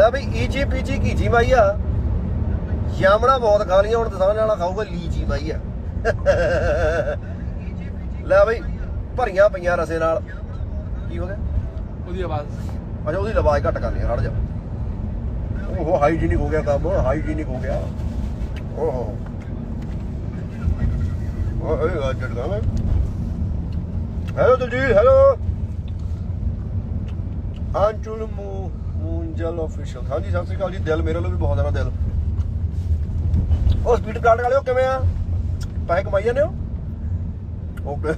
ਲੈ ਬਈ ਈਚੀ ਪੀਚੀ ਕੀਚੀ ਮਾਈ ਆ? ਜਾਮਣਾ ਬਹੁਤ ਖਾ ਲੀਆਂ ਹੁਣ ਦਸਾਂ ਵਾਲਾ ਖਾਊਗਾ ਲੀਚੀ ਮਾਈ ਆ। ਲੈ ਬਈ ਭਰੀਆਂ ਪਈਆਂ ਰਸੇ ਨਾਲ। ਕੀ ਹੋ ਗਿਆ? ਉਹਦੀ ਆਵਾਜ਼। ਅੱਛਾ ਉਹਦੀ ਆਵਾਜ਼ ਘੱਟ ਕਰਨੀ ਹਟ ਜਾ। ਓਹੋ ਹਾਈਜੀਨਿਕ ਹੋ ਗਿਆ ਕੰਮ ਹਾਈਜੀਨਿਕ ਹੋ ਗਿਆ। ਓਹੋ। ਓਏ ਆ ਜੜ ਗਾ ਹੈਲੋ ਦਲਜੀਤ ਹੈਲੋ ਅੰਚੁਲ ਮੂ ਮੂੰਜਲ ਆਫੀਸ਼ੀਅਲ ਹਾਂਜੀ, ਸਤਿ ਸ੍ਰੀ ਅਕਾਲ ਜੀ। ਦਿਲ ਮੇਰੇ ਲਈ ਵੀ ਬਹੁਤ ਜ਼ਿਆਦਾ ਦਿਲ। ਉਹ ਸਪੀਡ ਕਾਰਡ ਵਾਲਿਓ, ਕਿਵੇਂ ਆ? ਪੈਸੇ ਕਮਾਈ ਜਾਂਦੇ ਹੋ? ਓਕੇ।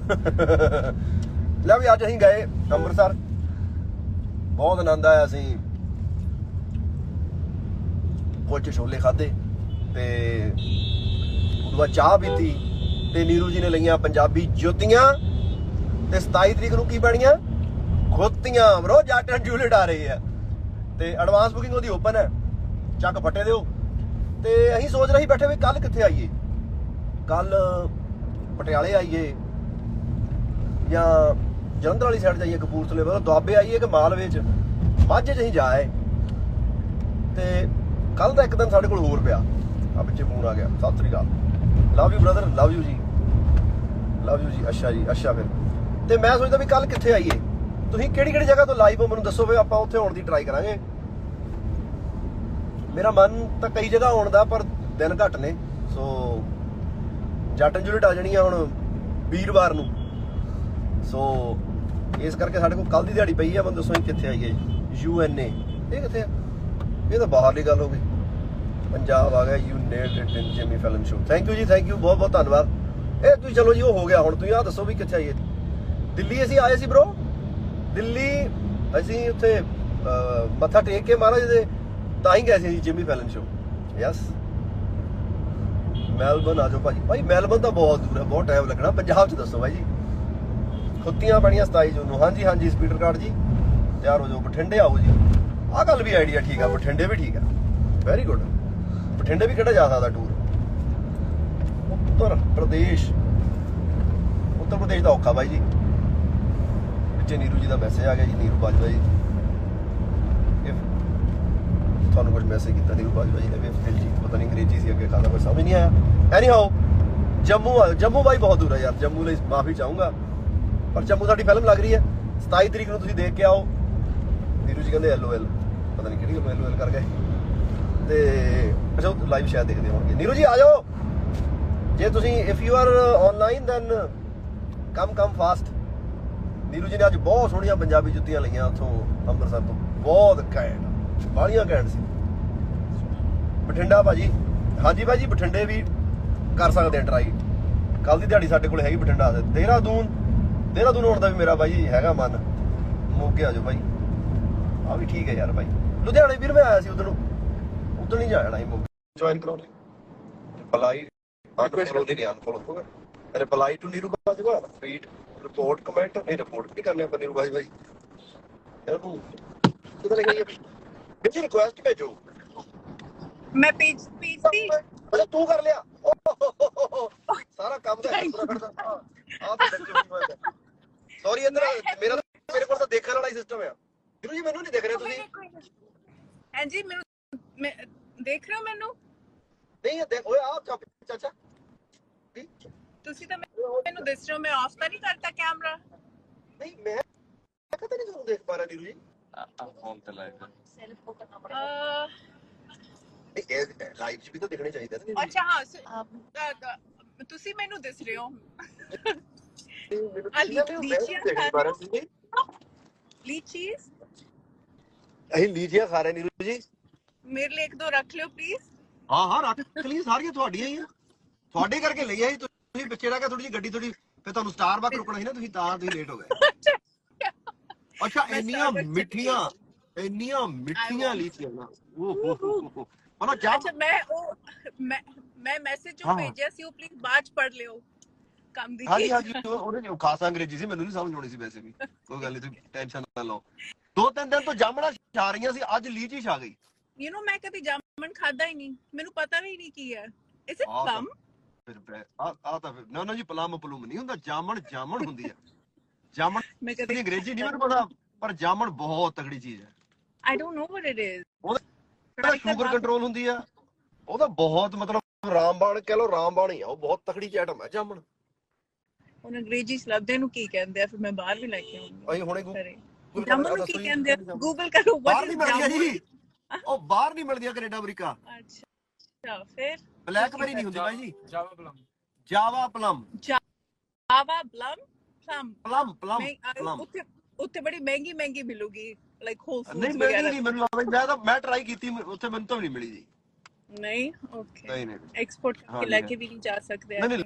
ਲੈ ਵੀ, ਅੱਜ ਅਸੀਂ ਗਏ ਅੰਮ੍ਰਿਤਸਰ। ਬਹੁਤ ਆਨੰਦ ਆਇਆ ਸੀ ਕੁਲਚੇ ਛੋਲੇ ਖਾਦੇ ਤੇ ਉਦੋਂ ਬਾਅਦ ਚਾਹ ਪੀਤੀ ਤੇ ਨੀਰੂ ਜੀ ਨੇ ਲਈਆਂ ਪੰਜਾਬੀ ਜੁੱਤੀਆਂ ਤੇ 27 ਤਰੀਕ ਨੂੰ ਕੀ ਬਣੀਆਂ? ਖੋਤੀਆਂ। ਬਰੋ ਜੱਟ ਐਂਡ ਆ ਰਹੀ ਹੈ। ਤੇ ਐਡਵਾਂਸ ਬੁਕਿੰਗ ਉਹਦੀ ਓਪਨ ਹੈ। ਚੱਕ ਫੱਟੇ ਦਿਓ। ਤੇ ਅਸੀਂ ਸੋਚ ਰਹੇ ਸੀ ਬੈਠੇ ਵੀ ਕੱਲ ਕਿੱਥੇ ਆਈਏ? ਕੱਲ ਪਟਿਆਲੇ ਆਈਏ ਜਾਂ ਜਲੰਧਰ ਵਾਲੀ ਸਾਈਡ ਜਾਈਏ, ਕਪੂਰਥਲੇ ਵੱਲ ਦੁਆਬੇ ਆਈਏ ਕਿ ਮਾਲਵੇ ਚ। ਮਾਝੇ ਚ ਅਸੀਂ ਜਾਏ। ਤੇ ਕੱਲ ਦਾ ਇੱਕ ਦਿਨ ਸਾਡੇ ਕੋਲ ਹੋਰ ਪਿਆ। ਆ ਪਿੱਛੇ ਫੋਨ ਆ ਗਿਆ। ਸਤਿ ਸ੍ਰੀ ਅਕਾਲ। Love you brother love you ਜੀ। ਲਵ ਯੂ ਜੀ। ਅੱਛਾ ਜੀ। ਅੱਛਾ ਫਿਰ। ਤੇ ਮੈਂ ਸੋਚਦਾ ਵੀ ਕੱਲ ਕਿੱਥੇ ਆਈਏ? ਤੁਸੀਂ ਕਿਹੜੀ ਕਿਹੜੀ ਜਗ੍ਹਾ ਤੋਂ ਲਾਈਵ ਹੋ? ਮੈਨੂੰ ਦੱਸੋ ਵੀ ਆਪਾਂ ਉੱਥੇ ਆਉਣ ਦੀ ਟਰਾਈ ਕਰਾਂਗੇ। ਮੇਰਾ ਮਨ ਤਾਂ ਕਈ ਜਗ੍ਹਾ ਆਉਣ ਦਾ ਪਰ ਦਿਨ ਘੱਟ ਨੇ। ਸੋ ਜੱਟ ਜੁਲਟ ਆ ਜਾਣੀ ਆ ਹੁਣ ਵੀਰਵਾਰ ਨੂੰ। ਸੋ ਇਸ ਕਰਕੇ ਸਾਡੇ ਕੋਲ ਕੱਲ ਦੀ ਦਿਹਾੜੀ ਪਈ ਆ, ਮੈਨੂੰ ਦੱਸੋ ਕਿੱਥੇ ਆਈਏ। ਯੂ ਐਨ ਏ ਇਹ ਕਿੱਥੇ ਆ? ਇਹ ਤਾਂ ਬਾਹਰਲੀ ਗੱਲ ਹੋ ਗਈ। ਪੰਜਾਬ ਆ ਗਿਆ you nailed it in Jimmy Fallon show thank you ਜੀ ਥੈਂਕ ਯੂ ਬਹੁਤ ਬਹੁਤ ਧੰਨਵਾਦ। ਇਹ ਤੁਸੀਂ ਚਲੋ ਜੀ, ਉਹ ਹੋ ਗਿਆ ਹੁਣ, ਤੁਸੀਂ ਆ ਦੱਸੋ ਵੀ ਕਿੱਥੇ ਆਈਏ। ਦਿੱਲੀ ਅਸੀਂ ਆਏ ਸੀ ਬ్రో ਦਿੱਲੀ, ਅਸੀਂ ਉੱਥੇ ਮੱਥਾ ਟੇਕ ਕੇ ਮਹਾਰਾਜ ਦੇ ਤਾਂ ਹੀ ਗਏ ਸੀ Jimmy Fallon show yes Melbourne ਆ ਜਾਓ ਭਾਜੀ ਭਾਈ ਮੈਲਬਨ ਤਾਂ ਬਹੁਤ ਦੂਰ ਹੈ, ਬਹੁਤ ਟਾਈਮ ਲੱਗਣਾ। ਪੰਜਾਬ ਚ ਦੱਸੋ ਭਾਈ ਜੀ। ਖੁੱਤੀਆਂ ਬਣੀਆਂ 27 ਜੂਨ ਨੂੰ। ਹਾਂਜੀ ਹਾਂਜੀ ਸਪੀਡਰ ਕਾਰਡ ਜੀ। ਤਿਆਰ ਹੋ ਜਾਓ। ਬਠਿੰਡੇ ਆਓ ਜੀ। ਆਹ ਗੱਲ ਵੀ ਆਈਡੀਆ ਠੀਕ ਆ, ਬਠਿੰਡੇ ਵੀ ਠੀਕ ਆ। ਵੈਰੀ ਗੁੱਡ ਬਠਿੰਡੇ ਵੀ ਕਿਹੜਾ ਜਾ ਸਕਦਾ ਟੂਰ ਉੱਤਰ ਪ੍ਰਦੇਸ਼। ਉੱਤਰ ਪ੍ਰਦੇਸ਼ ਦਾ ਔਖਾ ਬਾਈ ਜੀ। ਵਿੱਚੇ ਨੀਰੂ ਜੀ ਦਾ ਮੈਸੇਜ ਆ ਗਿਆ ਜੀ, ਨੀਰੂ ਬਾਜਵਾ ਜੀ। ਤੁਹਾਨੂੰ ਕੁਝ ਮੈਸੇਜ ਕੀਤਾ ਨੀਰੂ ਬਾਜਵਾ ਜੀ ਨੇ ਵੀ ਪਤਾ ਨਹੀਂ ਅੰਗਰੇਜ਼ੀ ਸੀ ਅੱਗੇ ਖਾਦਾ ਕੋਈ ਸਮਝ ਨਹੀਂ ਆਇਆ। ਐਨੀ ਹਾਓ ਜੰਮੂ ਜੰਮੂ ਬਾਈ ਬਹੁਤ ਦੂਰ ਹੈ ਯਾਰ, ਜੰਮੂ ਲਈ ਮਾਫੀ ਚਾਹੂੰਗਾ। ਪਰ ਜੰਮੂ ਸਾਡੀ ਫਿਲਮ ਲੱਗ ਰਹੀ ਹੈ। 27 ਤਰੀਕ ਨੂੰ ਤੁਸੀਂ ਦੇਖ ਕੇ ਆਓ। ਨੀਰੂ ਜੀ ਕਹਿੰਦੇ ਐਲਓਐਲ ਪਤਾ ਨਹੀਂ ਕਿਹੜੀ ਐਲਓਐਲ ਕਰ ਗਏ ਤੇ ਅੱਛਾ ਲਾਈਵ ਸ਼ਾਇਦ ਦੇਖਦੇ ਹੋਣਗੇ। ਨੀਰੂ ਜੀ, ਆ ਜਾਓ। ਜੇ ਤੁਸੀਂ if you are online then come come fast Neeru ji ਨੇ ਅੱਜ ਬਹੁਤ ਸੋਹਣੀਆਂ ਪੰਜਾਬੀ ਜੁੱਤੀਆਂ ਲਈਆਂ ਉੱਥੋਂ ਅੰਮ੍ਰਿਤਸਰ ਤੋਂ। ਬਹੁਤ ਘੈਂਟ। ਬਾਹਲੀਆਂ ਘੈਂਟ ਸੀ। ਬਠਿੰਡਾ ਭਾਜੀ ਹਾਂਜੀ ਭਾਜੀ ਬਠਿੰਡੇ ਵੀ ਕਰ ਸਕਦੇ ਆ ਟਰਾਈ ਕੱਲ ਦੀ ਦਿਹਾੜੀ ਸਾਡੇ ਕੋਲ ਹੈਗੀ ਬਠਿੰਡਾ ਦੇ ਦੇਹਰਾਦੂਨ ਦੇਹਰਾਦੂਨ ਆਉਣ ਦਾ ਵੀ ਮੇਰਾ ਭਾਈ ਹੈਗਾ ਮਨ। ਮੋਗੇ ਆ ਜਾਓ ਭਾਈ। ਆ ਵੀ ਠੀਕ ਹੈ ਯਾਰ ਭਾਈ। ਲੁਧਿਆਣੇ ਵੀਰ ਮੈਂ ਆਇਆ ਸੀ ਉਧਰ। ਉਧਰ ਨਹੀਂ ਜਾਣਾ ਸੀ ਮੋਗੇ। ਜੁਆਇਨ ਕਰਾਉ ਲਈ ਰਿਪਲਾਈ ਅਨਫੋਲੋ ਨਹੀਂ ਅਨਫੋਲੋ ਹੋਗਾ reply to Neeru Bajwa feed report comment ਨਹੀਂ ਰਿਪੋਰਟ ਨਹੀਂ ਕਰਨੇ ਆਪਾਂ ਨੀਰੂ ਬਾਜਵਾ ਜੀ ਯਾਰ ਤੂੰ ਕਿਧਰ ਗਈ ਹੈ ਵਿੱਚ ਰਿਕੁਐਸਟ ਭੇਜੋ। ਮੈਂ ਪੇਜ ਪੇਜਤੀ ਅੱਛਾ ਤੂੰ ਕਰ ਲਿਆ। ਸਾਰਾ ਕੰਮ ਦਾ ਪੂਰਾ ਕਰਦਾ ਆ ਤਾਂ ਵਿੱਚ ਹੋਈ ਸੌਰੀ ਅੰਦਰ ਮੇਰਾ ਮੇਰੇ ਕੋਲ ਤਾਂ ਦੇਖਣ ਵਾਲਾ ਹੀ ਸਿਸਟਮ ਆ। ਵੀਰੂ ਜੀ ਮੈਨੂੰ ਨਹੀਂ ਦਿਖ ਰਿਹਾ ਤੁਸੀਂ। ਹਾਂਜੀ ਮੈਨੂੰ ਮੈਂ ਦੇਖ ਰਹੇ ਹੋ ਮੈਨੂੰ? ਨਹੀਂ ਦੇਖ ਓਏ ਆ ਚਾਚਾ। ਤੁਸੀਂ ਤਾਂ ਮੈਨੂੰ ਦਿਸ ਰਹੇ ਹੋ ਮੈਂ ਆਫ ਤਾਂ ਨਹੀਂ ਕਰਤਾ ਕੈਮਰਾ ਨਹੀਂ ਮੈਂ ਮੈਂ ਕਦੇ ਨਹੀਂ ਤੁਹਾਨੂੰ ਦੇਖ ਪਾ ਰਿਹਾ ਵੀਰੂ ਜੀ। ਫੋਨ ਤੇ ਲਾਈਵ ਅਹ, ਲਾਈਵ 'ਚ ਵੀ ਤਾਂ ਦਿਖਣੇ ਚਾਹੀਦੇ ਨੇ ਅੱਛਾ ਹਾਂ ਸ- ਅਹ, ਅਹ, ਤੁਸੀਂ ਮੈਨੂੰ ਦਿਸ ਰਹੇ ਹੋ ਲੀਚੀਜ਼ ਅਸੀਂ ਲੀਜੀਆਂ ਖਾ ਰਹੇ ਨੀਰੂ ਜੀ ਮੇਰੇ ਲਈ ਇੱਕ ਦੋ ਰੱਖ ਲਿਓ ਪਲੀਜ਼ ਹਾਂ ਹਾਂ ਰੱਖ ਲਈ ਸਾਰੀਆਂ ਤੁਹਾਡੀਆਂ ਹੀ ਆ। ਤੁਹਾਡੇ ਕਰਕੇ ਲਈਆਂ ਸੀ ਤੁਸੀਂ ਪਿੱਛੇ ਰਹਿ ਕੇ ਥੋੜੀ ਜਿਹੀ ਗੱਡੀ ਥੋੜੀ ਫਿਰ ਤੁਹਾਨੂੰ ਸਟਾਰਬਕ ਰੁਕਣਾ ਸੀ ਨਾ ਤੁਸੀਂ ਤਾਂ ਤੁਸੀਂ ਲੇਟ ਹੋ ਗਏ। ਅੱਛਾ ਇੰਨੀਆਂ ਮਿੱਠੀਆਂ ਇੰਨੀਆਂ ਮਿੱਠੀਆਂ ਲੀਚੀਆਂ ਨਾ। ਓਹ ਹੋ ਹੋ ਹੋ ਮਨਾ ਜਾ। ਅੱਛਾ ਮੈਂ ਉਹ ਮੈਂ ਮੈਂ ਮੈਸੇਜ ਜੋ। ਭੇਜਿਆ ਸੀ ਉਹ ਪਲੀਜ਼ ਬਾਅਦ ਚ ਪੜ੍ਹ ਲਿਓ। ਕੰਮ ਦੀ ਹਾਂਜੀ ਹਾਂਜੀ ਉਹ- ਉਹਨੇ ਖਾਸ ਅੰਗਰੇਜ਼ੀ ਸੀ ਮੈਨੂੰ ਨਹੀਂ ਸਮਝ ਆਉਣੀ ਸੀ ਵੈਸੇ ਵੀ। ਕੋਈ ਗੱਲ ਨਹੀਂ ਤੁਸੀਂ ਟੈਨਸ਼ਨ ਨਾ ਲਓ। ਦੋ ਤਿੰਨ ਦਿਨ ਤੋਂ ਜਾਮਣਾ ਛਾ ਰਹੀਆਂ ਸੀ ਅੱਜ ਲੀਚੀ ਛਾ ਗਈ। ਯੂ نو ਮੈਂ ਕਦੀ ਜਾਮਨ ਖਾਦਾ ਹੀ ਨਹੀਂ। ਮੈਨੂੰ ਪਤਾ ਵੀ ਨਹੀਂ ਕੀ ਹੈ। ਇਜ਼ ਇਟ ਪਲਮ ਫਿਰ ਆ ਆ ਤਾਂ ਫਿਰ ਨਾ ਨਾ ਜੀ ਪਲਮ ਪਲੂਮ ਨਹੀਂ ਹੁੰਦਾ ਜਾਮਣ ਜਾਮਣ ਹੁੰਦੀ ਹੈ ਜਾਮਣ ਮੈਂ ਕਦੀ ਅੰਗਰੇਜ਼ੀ ਨਹੀਂ ਮੈਨੂੰ ਪਤਾ ਪਰ ਜਾਮਣ ਬਹੁਤ ਤਗੜੀ ਚੀਜ਼ ਹੈ। I don't know what it is. ਉਹਦਾ ਸ਼ੂਗਰ ਕੰਟਰੋਲ ਹੁੰਦੀ ਆ ਉਹਦਾ ਬਹੁਤ ਮਤਲਬ ਰਾਮਬਾਣ ਕਹਿ ਲੋ ਰਾਮਬਾਣ ਹੀ ਆ ਉਹ ਬਹੁਤ ਤਕੜੀ ਚੈਟਮ ਹੈ ਜਾਮਣ। ਹੁਣ ਅੰਗਰੇਜ਼ੀ ਲੱਭਦੇ ਨੂੰ ਕੀ ਕਹਿੰਦੇ ਆ? ਫਿਰ ਮੈਂ ਬਾਹਰ ਵੀ ਲੈ ਕੇ ਆਉਂਗੀ ਅਸੀਂ ਹੁਣੇ ਕਰਨਾ ਨੂੰ ਕੀ। ਕਹਿੰਦੇ ਆ? ਗੂਗਲ ਕਰੋ ਬਾਹਰ ਨਹੀਂ ਜਾਮਨ ਜੀ। ਉਹ ਬਾਹਰ ਨਹੀਂ ਮਿਲਦੀਆਂ ਕੈਨੇਡਾ ਅਮਰੀਕਾ। ਅੱਛਾ ਫਿਰ? ਬਲੈਕਬੇਰੀ ਨਹੀਂ ਹੁੰਦੀ ਭਾਈ ਜੀ। Java plum Java plum Java plum? Plum plum plum plum ਉੱਥੇ ਉੱਥੇ ਬੜੀ ਮਹਿੰਗੀ ਮਹਿੰਗੀ ਮਿਲੂਗੀ ਲਾਈਕ ਹੋਲ ਨਹੀਂ ਫੂਡਸ ਮਿਲਦੀ ਵਗੈਰਾ। ਨਹੀਂ ਮੈਨੂੰ ਲੱਗਦਾ ਮੈਂ ਤਾਂ ਮੈਂ ਟਰਾਈ ਕੀਤੀ ਉੱਥੇ ਮੈਨੂੰ ਤਾਂ ਨਹੀਂ ਮਿਲੀ ਜੀ। ਨਹੀਂ? ਓਕੇ ਨਹੀਂ ਨਹੀਂ। ਐਕਸਪੋਰਟ ਕਰਕੇ ਲੈ। ਕੇ ਵੀ ਨਹੀਂ ਜਾ ਸਕਦੇ ਨਹੀਂ, ਨਹੀਂ,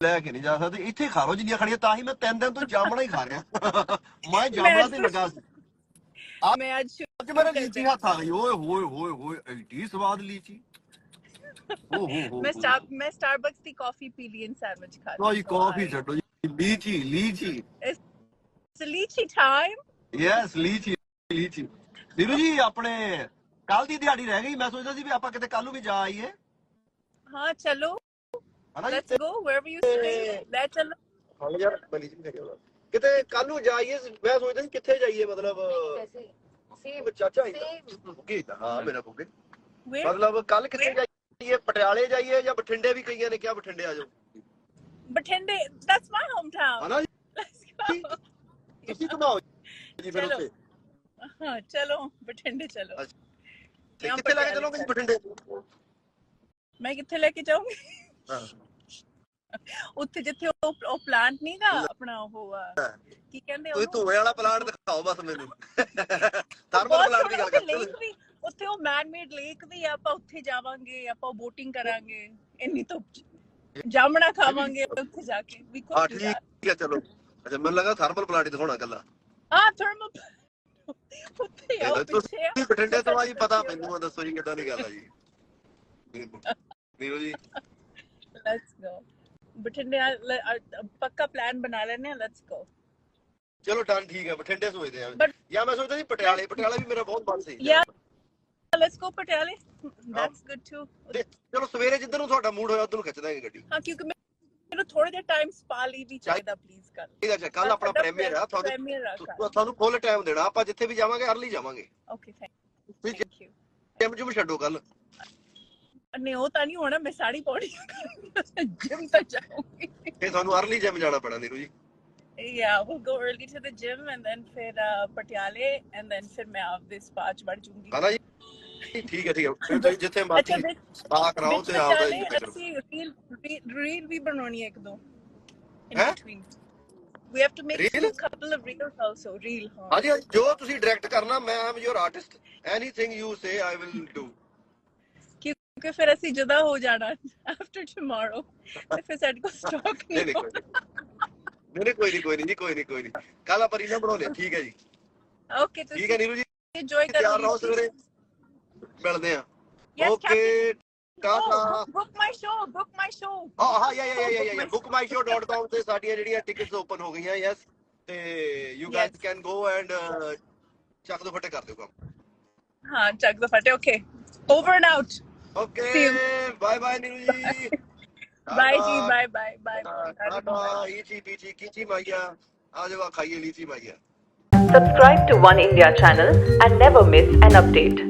ਲੈ ਕੇ ਨਹੀਂ ਜਾ ਸਕਦੇ ਇੱਥੇ ਖਾ ਲਓ ਜਿੰਨੀਆਂ ਖੜੀਆਂ ਤਾਂ ਹੀ ਮੈਂ ਤਿੰਨ ਦਿਨ ਤੋਂ ਜਾਮਣਾ ਹੀ ਖਾ ਰਿਹਾ। ਮੈਂ ਜਾਮਣਾ ਤੇ ਲੱਗਾ ਸੀ। ਮੈਂ ਅੱਜ ਅੱਜ ਮੇਰੇ ਲੀਚੀ ਹੱਥ ਆ ਗਈ। ਓਏ ਹੋਏ ਹੋਏ ਹੋਏ ਐਡੀ ਸਵਾਦ ਲੀਚੀ। ਮੈਂ ਸਟਾਰ ਮੈਂ ਸਟਾਰਬਕਸ ਦੀ ਕਾਫੀ ਪੀ ਲਈ ਐਂਡ ਸੈਂਡਵਿਚ ਖਾ ਲੋ ਜੀ ਕਾਫੀ ਛੱਡੋ ਜੀ lychee lychee it's lychee time yes lychee lychee Neeru ji ਆਪਣੇ ਕੱਲ ਦੀ ਦਿਹਾੜੀ ਰਹਿ ਗਈ। ਮੈਂ ਸੋਚਦਾ ਸੀ ਵੀ ਆਪਾਂ ਕਿਤੇ ਕੱਲ ਨੂੰ ਵੀ ਜਾ ਆਈਏ। ਹਾਂ ਚਲੋ। ਜੀ? Let's go wherever you stay ਲੈ ਚਲੋ। ਹਾਂ ਯਾਰ ਲੀਚੀ ਵੀ ਖਾ ਕਿਤੇ ਕੱਲ ਨੂੰ ਜਾਈਏ ਮੈਂ ਸੋਚਦਾ ਸੀ ਕਿੱਥੇ ਜਾਈਏ ਮਤਲਬ ਉਹ ਚਾਚਾ ਹੀ ਬੁੱਗੇ ਤਾਂ ਹਾਂ ਮੇਰਾ ਬੁੱਗੇ। ਮਤਲਬ ਕੱਲ ਕਿੱਥੇ ਜਾਈਏ ਪਟਿਆਲੇ ਜਾਈਏ ਜਾਂ ਬਠਿੰਡੇ ਵੀ ਕਈਆਂ ਨੇ ਕਿਹਾ ਬਠਿੰਡੇ ਆ ਜਾਓ। ਬਠਿੰਡੇ that's my hometown. ਹਨਾ ਜੀ? Let's go. ਤੁਸੀਂ ਘੁਮਾਓ ਜੀ। ਫਿਰ ਚਲੋ। ਉੱਥੇ। ਹਾਂ ਚਲੋ ਬਠਿੰਡੇ ਚਲੋ। ਅੱਛਾ। ਤੇ ਕਿੱਥੇ ਲੈ ਕੇ ਚਲੋਗੇ ਜੀ ਬਠਿੰਡੇ? ਮੈਂ ਕਿੱਥੇ ਲੈ ਕੇ ਜਾਊਂਗੀ? ਹਾਂ। ਉੱਥੇ ਜਿੱਥੇ ਉਹ ਉਹ ਪਲਾਂਟ ਨਹੀਂ ਗਾ ਆਪਣਾ ਉਹ ਆ, ਕੀ ਕਹਿੰਦੇ ਤੁਸੀਂ ਉਹਨੂੰ? ਧੂਏ ਵਾਲਾ ਪਲਾਂਟ ਦਿਖਾਓ ਬਸ ਮੈਨੂੰ। ਥਰਮਲ ਬਹੁਤ ਪਲਾਂਟ ਦੀ ਗੱਲ ਸੋਹਣਾ ਕਰਦੇ lake ਵੀ ਉੱਥੇ ਉਹ ਮੈਨ ਮੇਡ ਲੇਕ ਵੀ ਆ, ਆਪਾਂ ਉੱਥੇ ਜਾਵਾਂਗੇ ਆਪਾਂ ਬੋਟਿੰਗ ਕਰਾਂਗੇ ਇੰਨੀ ਧੁੱਪ ਚ। ਜਾਮਣਾ ਖਾਵਾਂਗੇ ਉੱਥੇ ਜਾ ਕੇ ਵੀ ਹਾਂ ਠੀਕ ਹੈ ਚਲੋ। ਅੱਛਾ ਮੈਨੂੰ ਲੱਗਾ ਥਰਮਲ ਪਲਾਂਟ ਦਿਖਾਉਣਾ ਕੱਲਾ ਆ ਥਰਮਲ ਉੱਥੇ ਆ ਉਹ ਤੁਸੀਂ ਪਿੱਛੇ ਆ। ਬਠਿੰਡੇ ਤੋਂ ਆ ਜੀ ਪਤਾ ਮੈਨੂੰ ਆ, ਦੱਸੋ ਜੀ ਕਿੱਦਾਂ ਦੀ ਗੱਲ ਆ ਜੀ। ਨੀਰੋ ਜੀ। ਲੈਟਸ ਗੋ ਬਠਿੰਡੇ ਆ- ਲੈ- ਆ- ਪੱਕਾ ਪਲਾਨ ਬਣਾ ਲੈਣੇ ਲੈਟਸ ਗੋ ਚਲੋ ਡਨ ਠੀਕ ਹੈ ਬਠਿੰਡੇ ਸੋਚਦੇ ਆ। But- ਜਾਂ ਮੈਂ ਸੋਚਦਾ ਸੀ ਪਟਿਆਲੇ ਪਟਿਆਲਾ ਵੀ ਮੇਰਾ ਬਹੁਤ ਮਨ ਸੀ। Yeah. ਗੋ ਪਟਿਆਲੇ ਦੈਟਸ ਗੁੱਡ ਟੂ ਤੇ ਚਲੋ ਸਵੇਰੇ ਜਿੱਧਰ ਨੂੰ ਤੁਹਾਡਾ ਮੂਡ ਹੋਇਆ ਉਧਰ ਨੂੰ ਖਿੱਚ ਦਾਂਗੇ ਗੱਡੀ। ਹਾਂ ਕਿਉਂਕਿ ਮੈਨੂੰ ਥੋੜੇ ਜਿਹਾ ਟਾਈਮ ਸਪਾ ਲਈ ਵੀ ਚਾਹੀਦਾ ਪਲੀਜ਼ ਕਰ ਠੀਕ ਹੈ ਕੱਲ ਆਪਣਾ ਪ੍ਰੀਮੀਅਰ ਆ ਤੁਹਾਨੂੰ ਤੁਹਾਨੂੰ ਫੁੱਲ ਟਾਈਮ ਦੇਣਾ ਆਪਾਂ ਜਿੱਥੇ ਵੀ ਜਾਵਾਂਗੇ ਅਰਲੀ ਜਾਵਾਂਗੇ। ਓਕੇ ਥੈਂਕ ਯੂ ਜਿਮ ਜੁਮ ਛੱਡੋ ਕੱਲ ਨਹੀਂ ਉਹ ਤਾਂ ਨਹੀਂ ਹੋਣਾ ਮੈਂ ਸਾੜੀ ਪਾਉਣੀ ਜਿਮ ਤਾਂ ਜਾਊਂਗੀ। ਤੇ ਤੁਹਾਨੂੰ ਅਰਲੀ ਜਿਮ ਜਾਣਾ ਪੈਣਾ ਨੀਰੂ ਜੀ। Yeah, we'll go early to the gym and then ਫਿਰ ਪਟਿਆਲੇ and then ਫਿਰ ਮੈਂ ਆਪਦੇ ਸਪਾ ਚ ਵੜ ਜੂੰਗੀ। ਠੀਕ ਹੈ ਠੀਕ ਹੈ। ਤੁਸੀਂ ਜਿੱਥੇ ਮਰਜ਼ੀ ਸਪਾ ਕਰਾਓ ਤੇ ਇੰਜੋਏ ਕਰੋ ਅਸੀਂ ਰੀਲ ਰੀਲ ਵੀ ਬਣਾਉਣੀ ਹੈ ਇੱਕ ਦੋ। in ਹੈਂ? between we have to make Reel? a couple of reels also reel ਹਾਂ। ਹਾਂਜੀ ਜੋ ਤੁਸੀਂ ਡਾਇਰੈਕਟ ਕਰਨਾ ਮੈਂ am your artist anything you say I will do ਕਿਉਂਕਿ ਫਿਰ ਅਸੀਂ ਜੁਦਾ ਹੋ ਜਾਣਾ tomorrow ਤੇ ਫਿਰ ਸਾਡੇ ਕੋਲ ਸਟਾਕ ਨਹੀਂ ਨਹੀਂ ਕੋਈ ਨਹੀਂ। ਕੋਈ ਨਹੀਂ ਕੋਈ ਨਹੀਂ ਕੋਈ ਨਹੀਂ ਕੱਲ ਆਪਾਂ ਰੀਲਾਂ ਬਣਾਉਣੇ ਠੀਕ ਹੈ ਜੀ। ਓਕੇ ਠੀਕ ਹੈ ਤੁਸੀਂ ਨੀਰੂ ਜੀ। enjoy ਕਰੋ ਤਿਆਰ ਰਹੋ ਸਵੇਰੇ। ਮਿਲਦੇ ਆ। Okay tata. Book my show book my show. ਹਾਂ ਹਾਂ ਯਾ ਯਾ ਯਾ ਯਾ bookmyshow.com ਤੇ ਸਾਡੀਆਂ ਜਿਹੜੀਆਂ ਟਿਕਟਸ ਓਪਨ ਹੋ ਗਈਆਂ ਯੈਸ ਤੇ you guys. Can go and ਚੱਕ ਦੋ ਫੱਟੇ ਕਰ ਦਿਓ ਕੰਮ। ਹਾਂ ਚੱਕ ਦੋ ਫਟੇ okay over and out okay. Bye bye Neeru ji bye ਜੀ ਬਾਏ ਬਾਏ ਬਾਏ ਟਾਟਾ ਈਚੀ ਪੀਚੀ ਕੀਚੀ ਮਾਈਆ ਆ ਜਾਓ ਖਾਈਏ ਲੀਚੀ ਮਾਈਆ Subscribe to One India channel and never miss an update.